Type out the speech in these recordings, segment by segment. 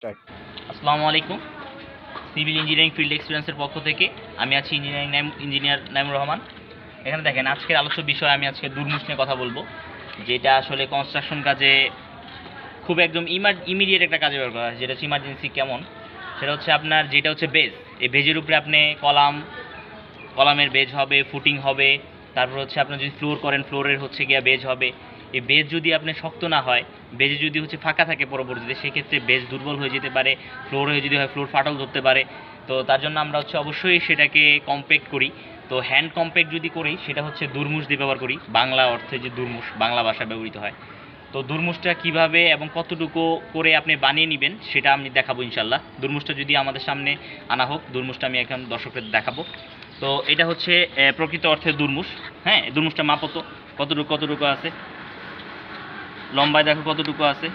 আসসালামু আলাইকুম। Civil engineering field এক্সপিরিয়েন্সের পক্ষ থেকে আমি আছি ইঞ্জিনিয়ারিং নাইম ইঞ্জিনিয়ার নাইমুর রহমান এখানে দেখেন, আজকের আলোচ্য বিষয় আমি আজকে দুর্মুষ নিয়ে কথা বলব, যেটা আসলে কনস্ট্রাকশন কাজে খুব একদম ইমিডিয়েট একটা কাজে ব্যবহার করা হয়, যেটা হচ্ছে ইমার্জেন্সি কেমন? সেটা হচ্ছে আপনার যেটা হচ্ছে বেজ এই বেজের উপরে আপনি কলাম, কলামের বেজ হবে ফুটিং হবে, তারপর হচ্ছে আপনার যদি ফ্লোর করেন ফ্লোরের হচ্ছে গিয়া বেজ হবে। এই বেজ যদি আপনি শক্ত না হয়, বেজে যদি হচ্ছে ফাঁকা থাকে পরবর্তীতে, সেক্ষেত্রে বেজ দুর্বল হয়ে যেতে পারে, ফ্লোর হয়ে যদি হয়, ফ্লোর ফাটল ধরতে পারে। তো তার জন্য আমরা হচ্ছে অবশ্যই সেটাকে কম্প্যাক্ট করি। তো হ্যান্ড কম্প্যাক্ট যদি করি, সেটা হচ্ছে দুর্মুষ দিয়ে ব্যবহার করি। বাংলা অর্থে যে দুর্মুষ বাংলা ভাষা ব্যবহৃত হয়। তো দুর্মুষটা কীভাবে এবং কতটুকু করে আপনি বানিয়ে নেবেন, সেটা আমি দেখাবো ইনশাল্লাহ দুর্মুষটা যদি আমাদের সামনে আনা হোক দুর্মুষটা আমি এখন দর্শকদের দেখাবো। তো এটা হচ্ছে প্রকৃত অর্থে দুর্মুষ হ্যাঁ দুর্মুষটা মাপো তো কতটুকু কতটুকু আছে? লম্বায় দেখো কতটুকু আছে?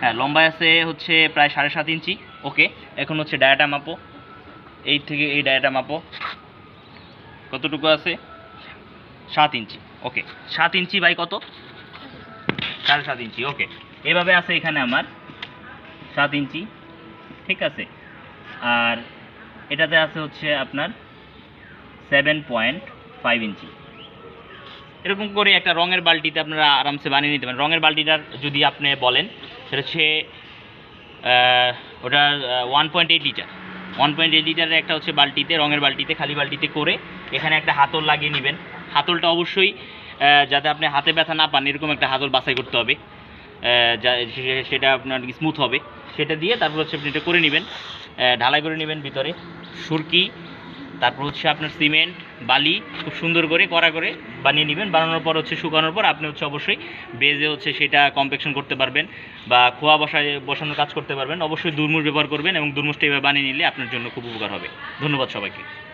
হ্যাঁ লম্বায় আছে হচ্ছে প্রায় সাড়ে সাত ইঞ্চি। ওকে এখন হচ্ছে ডায়াটা মাপো। এই থেকে এই ডায়াটা মাপো। কতটুকু আছে? সাত ইঞ্চি। ওকে সাত ইঞ্চি বাই কত? সাড়ে সাত ইঞ্চি। ওকে এভাবে আছে এখানে আমার। সাত ইঞ্চি। ঠিক আছে? আর এটাতে আছে হচ্ছে আপনার সেভেন পয়েন্ট ফাইভ ইঞ্চি। এরকম করে একটা রঙের বালতিতে আপনারা আরামসে বানিয়ে নিতে পারেন। রঙের বালতিটার যদি আপনি বলেন, সেটা হচ্ছে ওটা one point eight litre one point eight লিটারের একটা হচ্ছে বালতিতে, রঙের বালতিতে, খালি বালতিতে করে এখানে একটা হাতল লাগিয়ে নেবেন। হাতলটা অবশ্যই যাতে আপনি হাতে ব্যথা না পান, এরকম একটা হাতল বাছাই করতে হবে। সেটা আপনার স্মুথ হবে। সেটা দিয়ে তারপর হচ্ছে আপনি এটা করে নেবেন। ঢালাই করে নেবেন ভিতরে। সুরকি, তারপর হচ্ছে আপনার সিমেন্ট বালি খুব সুন্দর করে করা করে বানিয়ে নেবেন। বানানোর পর হচ্ছে শুকানোর পর আপনি হচ্ছে অবশ্যই বেজে হচ্ছে সেটা কম্পেকশন করতে পারবেন বা খোয়া বসায় বসানোর কাজ করতে পারবেন। অবশ্যই দুর্মুষ ব্যবহার করবেন এবং দুর্মুষটা এভাবে বানিয়ে নিলে আপনার জন্য খুব উপকার হবে। ধন্যবাদ সবাইকে।